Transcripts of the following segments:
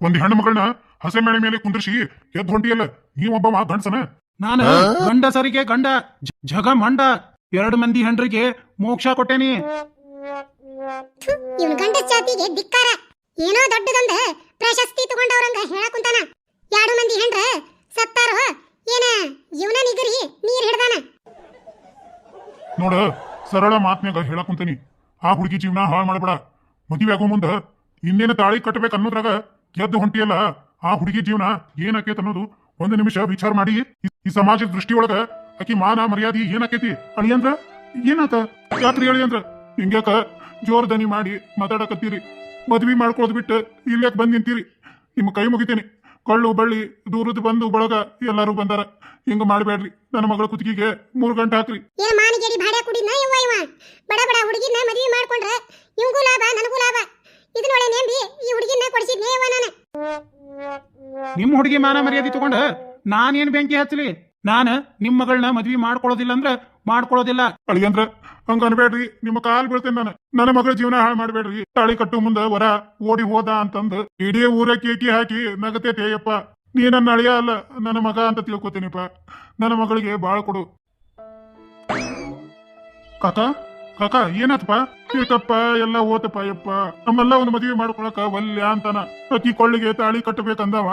ಮಂದಿ ಹೆಣ್ಣು ಮಗಳನ್ನ ಹಸೆ ಮೇಳೆ ಮೇಲೆ ಕುಂದ್ರಿಸಿ ಎದ್ದು ಹೊಂಟಿಯಲ್ಲ ನೀವೊಬ್ಬ ಗಂಡಸನ? ನಾನು ಗಂಡಸರಿಗೆ ಗಂಡ ಜ- ಜಗ ಮಂಡ ಎರಡು ಮಂದಿ ಹೆಂಡ್ರಿಗೆ ಮೋಕ್ಷ ಕೊಟ್ಟೇನಿ. ಇವನ್ ಗಂಡ ಜಾತಿಗೆ ಧಿಕ್ಕಾರ. ಏನೋ ದೊಡ್ಡದೊಂದ ಪ್ರಶಸ್ತಿ ತಗೊಂಡವ್ರಂಗ ಹೇಳಕುಂತಾನ ಎರಡು ಮಂದಿ ಹೆಂಡ್ರ ಸತ್ತಾರೋ ಏನ ಇವನ ನಿಗರಿ ನೀರ್ ಹಿಡ್ದಾನ? ನೋಡ ಸರಳ ಮಾತ್ನ್ಯಾಗ ಹೇಳಕುಂತೀನಿ ಆ ಹುಡುಗಿ ಜೀವನ ಹಾಳು ಮಾಡಬೇಡ. ಮದುವೆ ಆಗೋ ಮುಂದ ಇನ್ನೇನ ತಾಳಿ ಕಟ್ಟಬೇಕು ಅನ್ನೋದ್ರಾಗ ಎದ್ದು ಹೊಂಟಿಯಲ್ಲ, ಆ ಹುಡುಗಿ ಜೀವನ ಏನಾಕೇತ ಅನ್ನೋದು ಒಂದು ನಿಮಿಷ ವಿಚಾರ ಮಾಡಿ, ಈ- ಸಮಾಜದ ದೃಷ್ಟಿಯೊಳಗ ಆಕಿ ಮಾನ ಮರ್ಯಾದಿ ಏನಾಕೇತಿ ಅಳಿಯಂದ್ರ ಏನಾತ? ಯಾತ್ರಿ ಅಳಿಯಂದ್ರ ಹಿಂಗ್ಯಾಕ ಜೋರ್ ದನಿ ಮಾಡಿ ಮಾತಾಡಕತ್ತೀರಿ. ಮದ್ವಿ ಮಾಡ್ಕೊಳ್ದು ಬಿಟ್ಟು ಇಲ್ಯಾಕ ಬಂದ್ ನಿಂತೀರಿ. ನಿಮ್ಮ ಕೈ ಮುಗಿತೀನಿ. ಕೊಳ್ಳು ಬಳ್ಳಿ ದೂರದ ಬಂದು ಬಳಗ ಎಲ್ಲರೂ ಬಂದಾರ. ಹಿಂಗ ಮಾಡಬೇಡ್ರಿ ನನ್ನ ಮಗಳ ಕುತ್ತಿಗೆಗೆ ಮೂರು ಗಂಟೆ ಹಾಕ್ರಿ. ಏನ್ ಮಾನಿಗೇಡಿ ಭಾಡ್ಯ ಕುಡಿದ್ನ ಇವ ಇವ. ಬಡ ಬಡ ಹುಡುಗಿನ ಮದ್ವಿ ಮಾಡ್ಕೊಂಡ್ರ ಇವಂಗೂ ಲಾಭ ನನಗೂ ಲಾಭ. ಇದನ್ನೊಳೆ ನೇಂಬಿ ಈ ಹುಡುಗಿನ ಕೊಡಿಸಿದ್ನೇ ಇವ ನಾನು. ನಿಮ್ ಹುಡುಗಿ ಮಾನ ಮರ್ಯಾದೆ ತಗೊಂಡ ನಾನೇನ್ ಬೆಂಕಿ ಹಚ್ಚಲಿ? ನಾನು ನಿಮ್ ಮಗಳನ್ನ ಮದ್ವಿ ಮಾಡ್ಕೊಳ್ಳೋದಿಲ್ಲ ಅಂದ್ರ ಮಾಡ್ಕೊಳ್ಳೋದಿಲ್ಲ. ಅಳಿಯಂದ್ರ ಹಂಗ ಅನ್ಬೇಡ್ರಿ ನಿಮ್ಮ ಕಾಲ್ ಬೀಳ್ತೇನೆ ನಾನು. ನನ್ನ ಮಗಳ ಜೀವನ ಹಾಳು ಮಾಡ್ಬೇಡ್ರಿ. ತಾಳಿ ಕಟ್ಟು ಮುಂದ ವರ ಓಡಿ ಹೋದ ಅಂತಂದು ಇಡೀ ಊರ ಕೇಕಿ ಹಾಕಿ ನಗತೈತೆಯಪ್ಪ ನೀ ನನ್ನ ಅಳಿಯ ಅಲ್ಲ, ನನ್ನ ಮಗ ಅಂತ ತಿಳ್ಕೊತೀನಿಪ್ಪ. ನನ್ನ ಮಗಳಿಗೆ ಬಾಳ್ ಕೊಡು. ಕಾಕ ಕಾಕ ಏನತ್ಪ ಏಕಪ್ಪ ಎಲ್ಲ ಓತಪ್ಪ ಯಪ್ಪ ನಮ್ಮೆಲ್ಲ ಒಂದು ಮದುವೆ ಮಾಡ್ಕೊಳಕ ವಲ್ಯ ಅಂತಾನ. ಅಕ್ಕಿ ಕೊಳ್ಳಿಗೆ ತಾಳಿ ಕಟ್ಟಬೇಕಂದವ.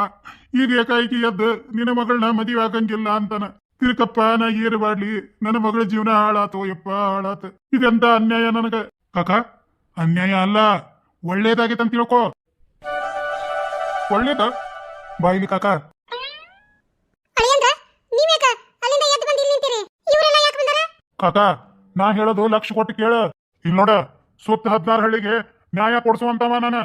ಈಗ ಏಕಾಏಕಿ ಎದ್ದು ನಿನ್ನ ಮಗಳನ್ನ ಮದುವೆ ಆಗಂಗಿಲ್ಲ ಅಂತಾನ. ತಿರ್ಕಪ್ಪ ನಾ ಏರು ಮಾಡ್ಲಿ ನನ್ನ ಮಗಳ ಜೀವನ ಹಾಳಾತು ಯಪ್ಪ ಹಾಳಾತು. ಇದೆಂತ ಅನ್ಯಾಯ ನನಗ? ಕಾಕ ಅನ್ಯಾಯ ಅಲ್ಲ. ಒಳ್ಳೇದಾಗೈತೆ ಅಂತ ತಿಳ್ಕೊ. ಒಳ್ಳೇದ? ಬಾಯಿಲಿ ಕಾಕ. ಅಳಿಯಂದ್ರ ನೀವ್ಯಾಕ? ಅಲ್ಲಿಂದ ಎದ್ದು ಬಂದು ಇಲ್ಲಿ ನಿಂತೀರಿ? ಇವರೆಲ್ಲ ಯಾಕೆ ಬಂದಾರ? ಕಾಕ ನಾ ಹೇಳೋದು ಲಕ್ಷ ಕೊಟ್ಟು ಕೇಳ. ಇಲ್ಲಿ ನೋಡ ಸುತ್ತ ಹದಿನಾರು ಹಳ್ಳಿಗೆ ನ್ಯಾಯ ಕೊಡ್ಸುವಂತವ ನಾನ.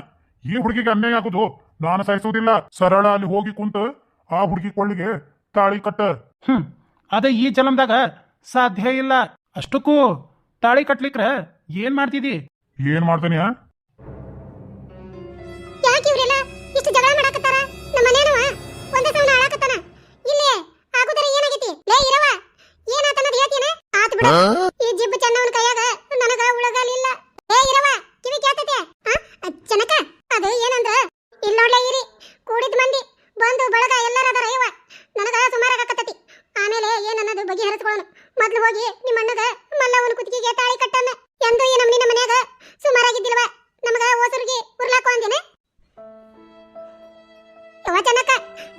ಈ ಹುಡುಗಿಗೆ ಅನ್ಯಾಯ ಆಗುದು ನಾನು ಸಹಿಸುವುದಿಲ್ಲ ಸರಳ ಅಲ್ಲಿ ಹೋಗಿ ಕುಂತು ಆ ಹುಡುಗಿ ಕೊಳ್ಳಿಗೆ ತಾಳಿ ಕಟ್ಟ. ಹ್ಮ್. ಅದ ಈ ಜಲಮ್ದಾಗ ಸಾಧ್ಯ ಇಲ್ಲ. ಅಷ್ಟಕ್ಕೂ ತಾಳಿ ಕಟ್ಲಿಕ್ರ ಏನ್ ಮಾಡ್ತಿದಿ? ಏನ್ ಮಾಡ್ತೇನೆ? ಯಾಕೆ ಇವರೆಲ್ಲ ಇಷ್ಟು ಜಗಳ ಮಾಡಕತ್ತಾರ? ನಮ್ಮ ಮನೇನವ ಒಂದೇ ಸೌಂಡ್ ಆಳಾಕತ್ತಾನ ಇಲ್ಲೇ ಆಗುದರ ಏನಾಗೈತಿ? ಲೇ ಇರವ ಏನಾತನ್ನೋದು ಹೇಳ್ತೀನ ಆತ್ ಬಿಡ ಈ ಜಿಬ್ಬು ಚೆನ್ನವನ ಕೈಯಾಗ ನನಗ ಉಳಗಾಲಿಲ್ಲ ಲೇ ಇರವ ಕಿವಿ ಕೇಳ್ತೈತೆ ಆ ಜನಕ ಅದು ಏನಂದ್ರ ಇಲ್ಲಿ ನೋಡ್ಲೇ ಇರಿ ಕೂಡಿದ ಮಂದಿ ಬಂದು ಬಳಗ ಎಲ್ಲರ ಅದರ ಇವ ನನಗ ಸುಮಾರಾಗಕತ್ತತಿ ಆಮೇಲೆ ಬಗೆಹರಿಸ್ಕೊಳ್ಳೋಣ ಮೊದ್ಲು ಹೋಗಿ ನಿಮ್ಮ ಅಣ್ಣಗ ಮಲ್ಲವನ ಕುತ್ತಿಗೆಗೆ ತಾಳಿ ಕಟ್ಟಮ್ಮ ಎಂದು ಈ ನಮ್ಮ ನಿನ್ನ ಮನ್ಯಾಗ ಸುಮಾರಾಗಿದ್ದಿಲ್ವ ನಮಗ ಓಸರಿಗೆ ಉರ್ಲಾಕೋ ಅಂದೇನೆ ಯವ ಚನಕ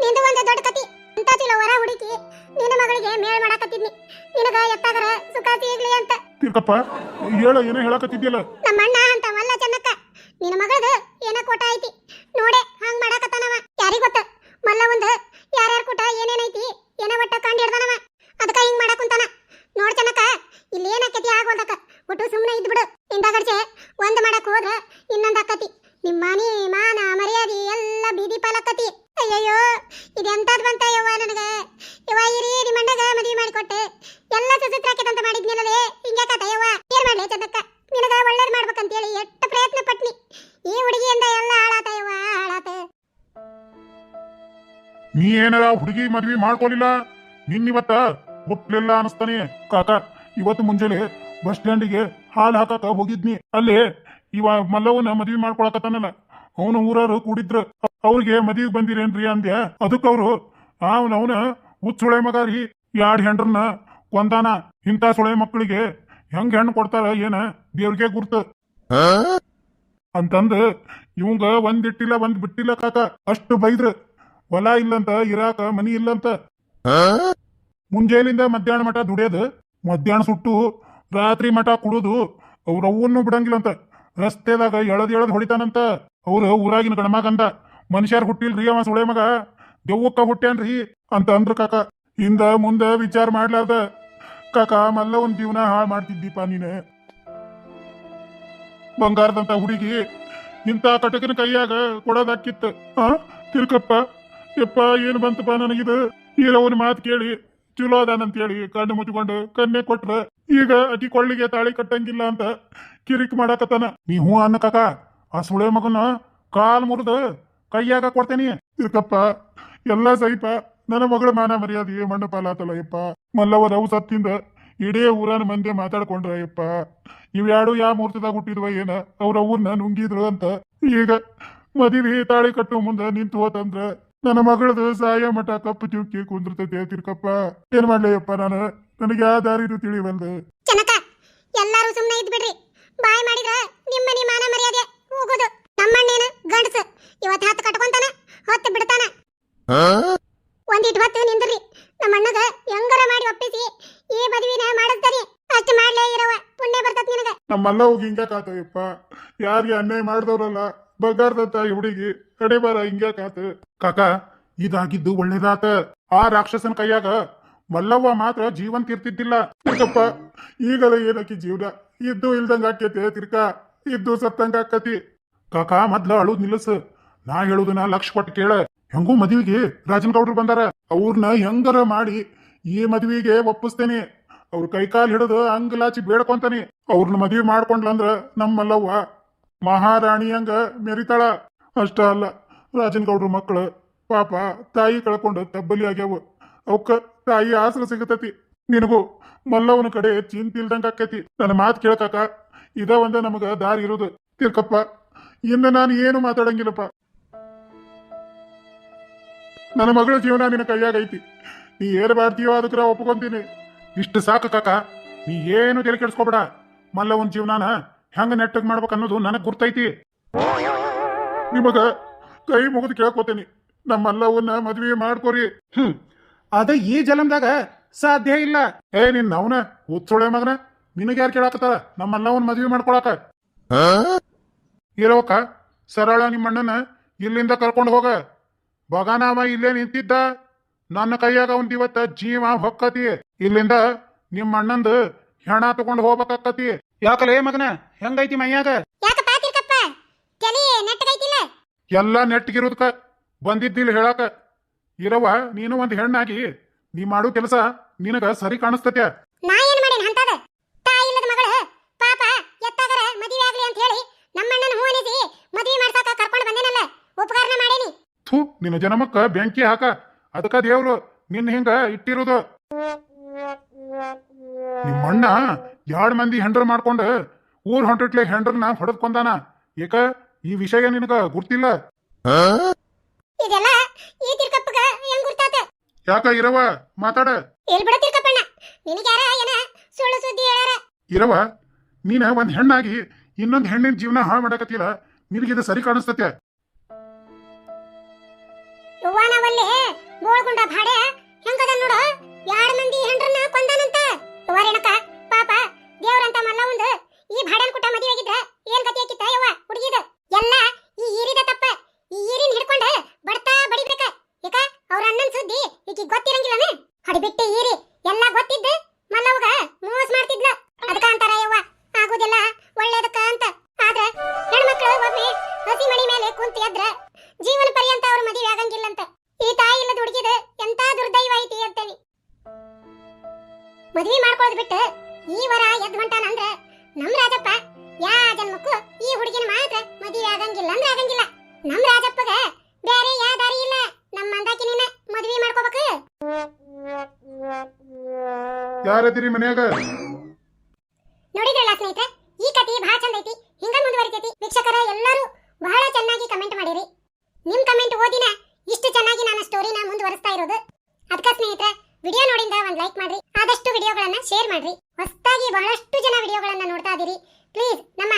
ನಿಂದು ಒಂದು ದೊಡ್ಡ ಕತಿ. ಅಂತ ಚಲೋ ವರ ಹುಡುಕಿ ನಿನ್ನ ಮಗಳಿಗೆ ಮೇಳ್ ಮಾಡಾಕತ್ತಿದ್ನಿ. ನಿನಗ ಎತ್ತಾಗರ ಸುಖ ಸಿಗ್ಲಿ ಅಂತ. ತಿರ್ಕಪ್ಪ ಹೇಳ ಏನೋ ಹೇಳಕತ್ತಿದ್ಯಲ್ಲ ನಮ್ಮ ಅಣ್ಣ ಅಂತ ಮಲ್ಲ ಚನಕ ನಿನ್ನ ಮಗಳದು ಏನ ಕೋಟ ಐತಿ ನೋಡೆ ಹಂಗ್ ಮಾಡಾಕತ್ತಾನವ ಯಾರಿಗ್ ಗೊತ್ತ ಮಲ್ಲ ಒಂದ್ ಯಾರ್ಯಾರ ಕೂಟ ಏನೇನೈತಿ ಏನ ಒಟ್ಟ ಕಂಡು ಹಿಡ್ದಾನವ ಅದಕ್ಕ ಹಿಂಗ್ ಮಾಡಾಕುಂತಾನ ನೋಡ್ ಚೆನ್ನಕ್ಕ ಇಲ್ಲಿ ಏನಾಕತಿ ಆಗೋದಕ್ಕ ಒಟ್ಟು ಸುಮ್ಮನೆ ಇದ್ ಬಿಡು ಇಂದಗಡ್ಸೆ ಒಂದ್ ಮಾಡಕ್ ಹೋದ್ರ ಇನ್ನೊಂದ್ ಅಕ್ಕತಿ ನಿಮ್ಮ ಮನಿ ಮಾನ ಮರ್ಯಾದಿ ಎಲ್ಲ ಬೀದಿ ಪಾಲಕ್ಕತಿ ಅಯ್ಯಯ್ಯೋ ಇದೆಂತದ್ ಬಂತ ಯವ್ವ ನನಗೆ? ಯವ್ವ ಇರಿ, ನಿಮ್ಮ ಅಣ್ಣಗ ಮಾಡಿ ಮಾಡಿಕೊಟ್ಟೆ ಎಲ್ಲ ಸುಸೂತ್ರಾಕೇತಂತ ಹಿಂಗೆ ಹಿಂಗ್ಯಾಕತ ಯವ್ವ? ಏನ್ ಮಾಡ್ಲಿ ಚಂದಕ್ಕ? ನಿನಗ ಒಳ್ಳೇದ್ ಮಾಡ್ಬೇಕಂತೇಳಿ ಎಷ್ಟು ಪ್ರಯತ್ನ ಪಟ್ನಿ. ಈ ಹುಡುಗಿಯಿಂದ ಎಲ್ಲ ಹಾಳಾತ ಯವ್ವ, ಹಾಳಾತ. ನೀ ಏನಾರ ಹುಡುಗಿ ಮದ್ವಿ ಮಾಡ್ಕೊಲಿಲ್ಲ? ನಿನ್ನಿವತ್ತ ಒಪ್ಲಿಲ್ಲ ಅನಸ್ತಾನೆ. ಕಾಕ, ಇವತ್ತು ಮುಂಜಾನೆ ಬಸ್ ಸ್ಟ್ಯಾಂಡಿಗೆ ಹಾಲು ಹಾಕಕ ಹೋಗಿದ್ನಿ. ಅಲ್ಲಿ ಇವ ಮಲ್ಲವನ ಮದ್ವಿ ಮಾಡ್ಕೊಳಕತ್ತಾನಲ್ಲ. ಅವನು ಊರವರು ಕೂಡಿದ್ರು ಅವ್ರಿಗೆ ಮದ್ವಿಗೆ ಬಂದಿರೇನ್ರಿ ಅಂದ್ಯ. ಅದಕ್ಕ ಅವ್ರು ಅವನ ಅವನ ಹುಚ್ಚ ಸುಳೆ ಮಗ ರೀ, ಯಾಡ್ ಹೆಂಡ್ರನ್ನ ಕೊಂದಾನ. ಇಂಥ ಸುಳೆ ಮಕ್ಕಳಿಗೆ ಹೆಂಗ್ ಹೆಣ್ಣು ಕೊಡ್ತಾರ ಏನ? ದೇವ್ರಿಗೆ ಗುರ್ತು. ಅಂತಂದು ಇವಂಗ ಒಂದಿಟ್ಟಿಲ್ಲ, ಒಂದ್ ಬಿಟ್ಟಿಲ್ಲ ಕಾಕ. ಅಷ್ಟು ಬೈದ್ರ. ಹೊಲ ಇಲ್ಲಂತ, ಇರಾಕ, ಮನಿ ಇಲ್ಲಂತ. ಮುಂಜಾನೆಯಿಂದ ಮಧ್ಯಾಹ್ನ ಮಠ ದುಡಿಯೋದು. ಮಧ್ಯಾಹ್ನ ಸುಟ್ಟು ರಾತ್ರಿ ಮಠ ಕುಡುದು. ಅವನು ಬಿಡಂಗಿಲ್ಲಂತ ರಸ್ತೆದಾಗ ಎಳದ್ ಎಳದ್ ಹೊಡಿತಾನಂತ. ಅವ್ರು ಊರಾಗಿನ ಗಣಮಗಂದ. ಮನುಷ್ಯರ್ ಹುಟ್ಟಿಲ್ರಿ ಅವ ಸುಳೆ ಮಗ. ದೆವ್ವಕ್ಕ ಹುಟ್ಟ್ಯಾನ್ರಿ ಅಂತ ಅಂದ್ರ ಕಾಕ. ಹಿಂದ ಮುಂದ ವಿಚಾರ ಮಾಡ್ಲಾರ್ದ. ಕಾಕ ಮಲ್ಲ ಒಂದ್ ಜೀವನ ಹಾಳ್ ಮಾಡ್ತಿದ್ದೀಪ ನೀನು? ಬಂಗಾರದಂತ ಹುಡುಗಿ ಇಂತ ಕಟಕಿನ ಕೈಯಾಗ ಕೊಡೋದಾಕಿತ್ತು. ಆ ತಿರ್ಕಪ್ಪ ಯಪ್ಪ, ಏನು ಬಂತಪ್ಪ ನನಗಿದು? ಈರವನ ಮಾತು ಕೇಳಿ. ಚಲೋ ಅದಾನಂತೇಳಿ ಕಣ್ಣು ಮುಚ್ಕೊಂಡು ಕನ್ನೆ ಕೊಟ್ರ. ಈಗ ಅತಿ ಕೊಳ್ಳಿಗೆ ತಾಳಿ ಕಟ್ಟಂಗಿಲ್ಲ ಅಂತ ಕಿರಿಕ್ ಮಾಡಾಕತ್ತಾನ. ನೀ ಹೂ ಅನ್ನ ಕಾಕ, ಆ ಸುಳೆ ಮಗನ ಕಾಲ್ ಮುರಿದು ಕೈಯಾಗ ಕೊಡ್ತೇನಿ. ಇದಕ್ಕಪ್ಪ ಎಲ್ಲ ಸೈಪ ನನ್ನ ಮಗಳ ಮಾನ ಮರ್ಯಾದೆ, ಮಣ್ಣು ಪಾಲಾತಲ್ಲ ಯಪ್ಪ. ಮಲ್ಲವ ರವು ಸತ್ತಿಂದ ಇಡೇ ಊರನ ಮಂದಿ ಮಾತಾಡ್ಕೊಂಡ್ರ ಯಪ್ಪ. ಇವ್ಯಾಡು ಯಾವ ಮುಹೂರ್ತದಾಗ ಹುಟ್ಟಿದ್ವ ಏನ, ಅವ್ರ ಊರ್ನ ನುಂಗಿದ್ರು ಅಂತ ಈಗ ಮದಿವಿ ತಾಳಿ ಕಟ್ಟು ಮುಂದ ನಿಂತು ಹೋತಂದ್ರ ನನ್ನ ಮಗಳದು ಸಾಯ ಮಠ ಕಪ್ಪು ಚುಕ್ಕಿ ಕುಂದಿರ್ತೈತೆ ತಿರ್ಕಪ್ಪ. ಏನ್ ಮಾಡ್ಲಯ್ಯಪ್ಪ ನಾನು? ನನಗೆ ಆ ದಾರಿದು ತಿಳಿ ತಿಳಿವಲ್ದು. ಜನಕ ಎಲ್ಲಾರು ಸುಮ್ಮನೆ ಇದ್ ಬಿಡ್ರಿ ಬಾಯ್ ಮಾಡಿದ್ರ ನಿಮ್ಮನಿ ಮಾನ ಮರ್ಯಾದೆ ಹೋಗೋದು. ನಮ್ಮಣ್ಣೇನ ಗಂಡಸ ಇವತ್ತು ಹತ್ತು ಕಟ್ಕೊಂತಾನ ಹೊತ್ತು ಬಿಡ್ತಾನ. ಒಂದಿಟ್ ಹೊತ್ತು ನಿಂದ್ರಿ. ನಮ್ಮಣ್ಣಗ ಹೆಂಗರ ಮಾಡಿ ಒಪ್ಪಿಸಿ ಈ ಮದುವಿನ ಮಾಡಿಸ್ತಾರಿ ಅಷ್ಟು ಮಾಡ್ಲೇ ಇರವ ಪುಣ್ಯ ಬರ್ತದ ನಿನಗ. ನಮ್ಮಲ್ಲ ಹೋಗಿ ಹಿಂಗ ಕಾತಯ್ಯಪ್ಪ. ಯಾರಿಗೆ ಅನ್ಯಾಯ ಮಾಡಿದವರಲ್ಲ ಬಗ್ಗಾರ್ದಂತ ಹುಡುಗಿ ಕಡೆ ಬಾರ ಹಿಂಗ ಕಾತು. ಕಾಕ ಇದಾಗಿದ್ದು ಒಳ್ಳೇದಾತ. ಆ ರಾಕ್ಷಸನ ಕೈಯಾಗ ಮಲ್ಲವ್ವ ಮಾತ್ರ ಜೀವಂತ ಇರ್ತಿದ್ದಿಲ್ಲ. ತಿರ್ಕಪ್ಪ ಈಗಲ ಏನಕ್ಕೆ ಜೀವನ? ಇದ್ದು ಇಲ್ದಂಗ ಆಕೇತೆ ತಿರ್ಕ ಇದ್ದು ಸತ್ತಂಗ ಆಕತಿ. ಕಾಕ, ಮೊದ್ಲ ಅಳುದ್ ನಿಲ್ಲಸ. ನಾ ಹೇಳುದನ್ನ ಲಕ್ಷ ಕೊಟ್ಟು ಕೇಳ. ಹೆಂಗೂ ಮದುವೆಗೆ ರಾಜನ್ ಗೌಡ್ರು ಬಂದಾರ. ಅವ್ರನ್ನ ಹೆಂಗರ ಮಾಡಿ ಈ ಮದ್ವಿಗೆ ಒಪ್ಪಿಸ್ತೇನೆ. ಅವ್ರ ಕೈಕಾಲ್ ಹಿಡಿದು ಅಂಗಲಾಚಿ ಬೇಡ್ಕೊಂತಾನೆ. ಅವ್ರನ್ನ ಮದ್ವಿ ಮಾಡ್ಕೊಂಡ್ಲಂದ್ರ ನಮ್ಮಲ್ಲವ್ವ ಮಹಾರಾಣಿ ಹಂಗ ಮೆರಿತಾಳ. ಅಷ್ಟ ಅಲ್ಲ, ರಾಜನ್ ಗೌಡ್ರ ಮಕ್ಕಳು ಪಾಪ ತಾಯಿ ಕಳ್ಕೊಂಡು ತಬ್ಬಲಿ ಆಗ್ಯಾವ. ಅವಕ್ಕ ತಾಯಿ ಆಸರ ಸಿಗತತಿ ನಿನಗೂ ಮಲ್ಲವನ ಕಡೆ ಚಿಂತೆ ಇಲ್ದಂಗ ಆಕೈತಿ. ನನ್ನ ಮಾತು ಕೇಳಕಾಕ ಇದ ಒಂದ ನಮಗ ದಾರಿ ಇರೋದು. ತಿರ್ಕಪ್ಪ, ಇನ್ನು ನಾನು ಏನು ಮಾತಾಡಂಗಿಲ್ಲಪ್ಪ. ನನ್ನ ಮಗಳ ಜೀವನ ನಿನ್ನ ಕೈಯಾಗ ಐತಿ. ನೀ ಏನು ಮಾಡ್ತೀಯೋ ಅದಕ್ಕೆ ಒಪ್ಕೊಂತೀನಿ. ಇಷ್ಟು ಸಾಕು ಕಾಕ, ನೀ ಏನು ತಲೆ ಕೆಡಿಸ್ಕೊಬೇಡ. ಮಲ್ಲವ್ವನ ಜೀವನಾನ ಹೆಂಗ ನೆಟ್ಟಗ್ ಮಾಡ್ಬೇಕು ಅನ್ನೋದು ನನಗೆ ಗುರ್ತೈತಿ. ನಿಮಗ ಕೈ ಮುಗಿದು ಕೇಳ್ಕೊತೀನಿ. ನಮ್ಮ ಮಲ್ಲವನ್ನ ಮದ್ವೆ ಮಾಡ್ಕೊರಿ. ಹ್ಮ್. ಅದ ಈ ಜಲಮ್ದಾಗ ಸಾಧ್ಯ ಇಲ್ಲ. ಏ ನಿನ್ ಅವನ ಹುಚ್ಚೊಳೆ ಮಗನ ನಿನಗೆ ಯಾರು ಕೇಳಾಕತ್ತಾರ? ನಮ್ಮ ಮಲ್ಲವನ್ ಮದ್ವೆ ಮಾಡ್ಕೊಳಕ. ಇರೋಕ ಸರಳ ನಿಮ್ಮಣ್ಣನ ಇಲ್ಲಿಂದ ಕರ್ಕೊಂಡು ಹೋಗ. ಬಗಾನಾಮ ಇಲ್ಲೇ ನಿಂತಿದ್ದ. ನನ್ನ ಕೈಯಾಗ ಒಂದ್ ಇವತ್ತ ಜೀವ ಹೊಕ್ಕತಿ. ಇಲ್ಲಿಂದ ನಿಮ್ಮ ಅಣ್ಣಂದು ಹೆಣ ತಗೊಂಡು ಹೋಗ್ಬೇಕಾಕತಿ. ಯಾಕಲೇ ಮಗನ? ಹೆಂಗೈತಿ ಮೈಯಾಗ? ಎಲ್ಲಾ ನೆಟ್ಟಿಗಿರೋದ್ಕ ಬಂದಿದ್ದಿಲ್ಲ ಹೇಳಾಕ. ಇರವ ನೀನು ಒಂದು ಹೆಣ್ಣಾಗಿ. ನೀ ಮಾಡೋ ಕೆಲಸ ನಿನಗ ಸರಿ ಕಾಣಿಸ್ತತ್ಯ ನಾ ಏನ್ ಮಾಡೇನ್ ಅಂತದ ತಾಯಿ ಇಲ್ಲದ ಮಗಳ ಪಾಪ ಎತ್ತಾಗರ ಮದುವೆ ಆಗ್ಲಿ ಅಂತ ಹೇಳಿ ನಮ್ಮಣ್ಣನ ಹೂವನಿಸಿ ಮದುವೆ ಮಾಡ್ಸಾಕ ಕರ್ಕೊಂಡು ಬಂದೇನಲ್ಲ? ಉಪಕಾರನ ಮಾಡೇನಿ. ಥೂ ನಿನ್ನ ಜನಮಕ್ಕ ಬೆಂಕಿ ಹಾಕ. ಅದಕ್ಕ ದೇವ್ರು ನಿನ್ನ ಹಿಂಗ ಇಟ್ಟಿರೋದು. ನಿಮ್ಮಣ್ಣ ಎರಡ್ ಮಂದಿ ಹೆಂಡ್ರ ಮಾಡ್ಕೊಂಡ ಊರ್ ಹೊಂಟಿಟ್ಲೆ ಹೆಂಡ್ರನ್ನ ಹೊಡೆದ್ಕೊಂಡಾನ. ಏಕ ಈ ವಿಷಯ ನಿನಗ ಗುರ್ತಿಲ್ಲ ಇದೆಲ್ಲ ಈ ತಿರ್ಕಪ್ಪಗ ಹೆಂಗ್ ಗುರ್ತಾತ? ಯಾಕ ಇರವ ಮಾತಾಡ. ಎಲ್ ಬಿಡ ತಿರ್ಕಪ್ಪಣ್ಣ? ನಿನಗೆ ಯಾರ ಏನ ಸುಳ್ಳು ಸುದ್ದಿ ಹೇಳಾರ? ಇರವ ನೀನ ಒಂದ್ ಹೆಣ್ಣಾಗಿ ಇನ್ನೊಂದ್ ಹೆಣ್ಣಿನ ಜೀವನ ಹಾಳು ಮಾಡಕತ್ತಿಲ್ಲ ನಿನಗಿದು ಸರಿ ಕಾಣಿಸ್ತತೆ ಯವ್ವ ನಾವಲ್ಲಿ ಬೋಳ್ಗುಂಡ ಭಾಡೆ ಹೆಂಗದ ನೋಡು? ಯಾರ ಮಂದಿ ಹೆಂಡ್ರನ್ನ ಕೊಂದಾನಂತ? ಯವ್ವ ರೇಣಕ ಪಾಪ ದೇವ್ರಂತ ಮಲ್ಲವಂದ ಈ ಭಾಡ್ಯಾನ್ ಕುಟ ಮದುವೆ ಆಗಿದ್ರ ಏನ್ ಗತಿ ಹಾಕಿತ್ತ ಯವ್ವ ಹುಡುಗಿದ? ಎಲ್ಲ ಮದ್ವಿ ಮಾಡ್ಕೊಳ್ಳೋದು ಬಿಟ್ಟು ಈ ವರ ಎದ್ ಹೊಂಟಾನ ಅಂದ್ರ ನಮ್ ರಾಜಪ್ಪ ಯಾ ಜನ್ಮಕ್ಕೂ ಈ ಹುಡುಗಿನ ಮಾತ್ರ ಮದ್ವಿ ಆಗಂಗಿಲ್ಲ ಅಂದ್ರೆ ಆಗಂಗಿಲ್ಲ. ನಮ್ ರಾಜಪ್ಪಗ ಬೇರೆ ಯಾ ದಾರಿ ಇಲ್ಲ. ನಮ್ಮ ಮಂದಾಕಿನಿನ ಮದ್ವಿ ಮಾಡ್ಕೋಬೇಕು. ಯಾರದಿರಿ ಮನ್ಯಾಗ? ನೋಡಿದ್ರಲ್ಲ ಸ್ನೇಹಿತರೆ ಈ ಕತಿ ಬಹಳ ಚಂದ ಐತಿ ಹಿಂಗ ಮುಂದುವರಿತೈತಿ. ವೀಕ್ಷಕರ ಎಲ್ಲರೂ ಬಹಳ ಚೆನ್ನಾಗಿ ಕಮೆಂಟ್ ಮಾಡಿರಿ. ನಿಮ್ ಕಮೆಂಟ್ ಓದಿನ ಇಷ್ಟು ಚೆನ್ನಾಗಿ ನಾನು ಸ್ಟೋರಿನ ಮುಂದುವರಿಸ್ತಾ ಇರೋದು. ಅದಕ್ಕ ಸ್ನೇಹಿತರೆ ವಿಡಿಯೋ ನೋಡಿಂದ ಒಂದು ಲೈಕ್ ಮಾಡ್ರಿ. ಆದಷ್ಟು ವಿಡಿಯೋಗಳನ್ನ ಶೇರ್ ಮಾಡ್ರಿ. ಹೊಸದಾಗಿ ಬಹಳಷ್ಟು ಜನ ವಿಡಿಯೋಗಳನ್ನ ನೋಡ್ತಾ ಇದೀರಿ. ಪ್ಲೀಸ್ ನಮ್ಮ